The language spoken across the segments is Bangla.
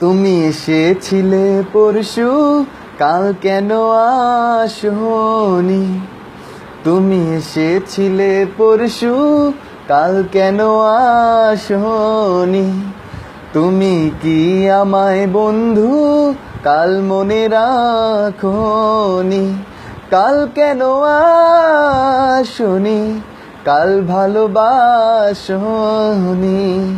তুমি এসেছিলে পরশু, কাল কেন আসনি? তুমি এসেছিলে পরশু, কাল কেন আসনি? তুমি কি আমায় বন্ধু, কাল মনে রাখনি? কাল কেন আসনি? কাল ভালোবাসনি?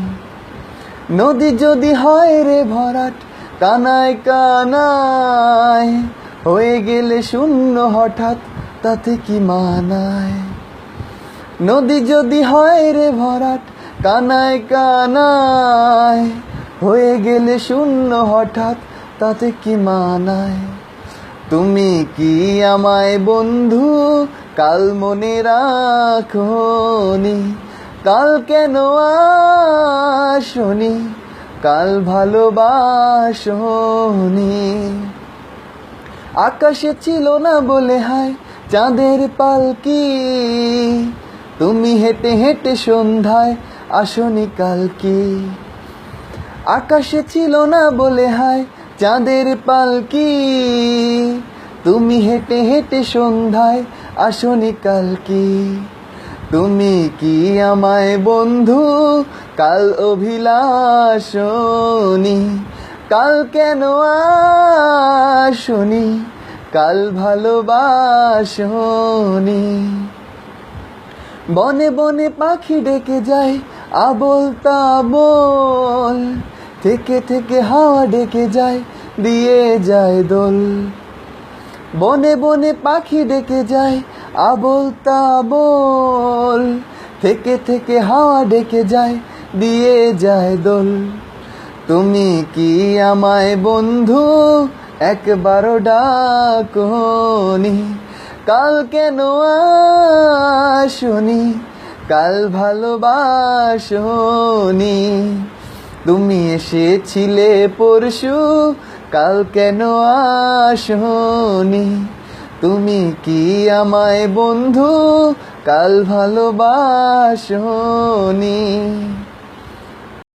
নদী যদি হয় রে ভরাট, কানায় কানায়, হয়ে গেলে শূন্য হঠাৎ, তাতে কি মানায়? নদী যদি হয় রে ভরাট, কানায় কানায়, হয়ে গেলে শূন্য হঠাৎ, তাতে কি মানায়? তুমি কি আমায় বন্ধু? কাল মনে রাখনি কাল কেন আসনি? কাল ভালোবাসনি। আকাশে ছিল না বলে হায়, চাঁদের পালকি তুমি হেঁটে হেঁটে সন্ধ্যায় আসনি কালকি আকাশে ছিল না বলে হায়, চাঁদের পালকি তুমি হেঁটে হেঁটে সন্ধ্যায় আসনি কালকি তুমি কি আমায় বন্ধু? কাল অভিলাষনি কাল কেন আসনি? কাল ভালোবাসনি। বনে বনে পাখি ডেকে যায়, আবল তাবল। থেকে থেকে হাওয়া ডেকে যায়, দিয়ে যায় দোল। বনে বনে পাখি ডেকে যায়, আবল তাবল। থেকে থেকে হাওয়া ডেকে যায়, দিয়ে যায় দোল। তুমি কি আমায় বন্ধু? একবারও ডাকনি। কাল কেন আসনি? কাল ভালোবাসনি। তুমি এসেছিলে পরশু কাল কেন আসনি? তুমি কি আমায় বন্ধু? কাল ভালোবাসনি।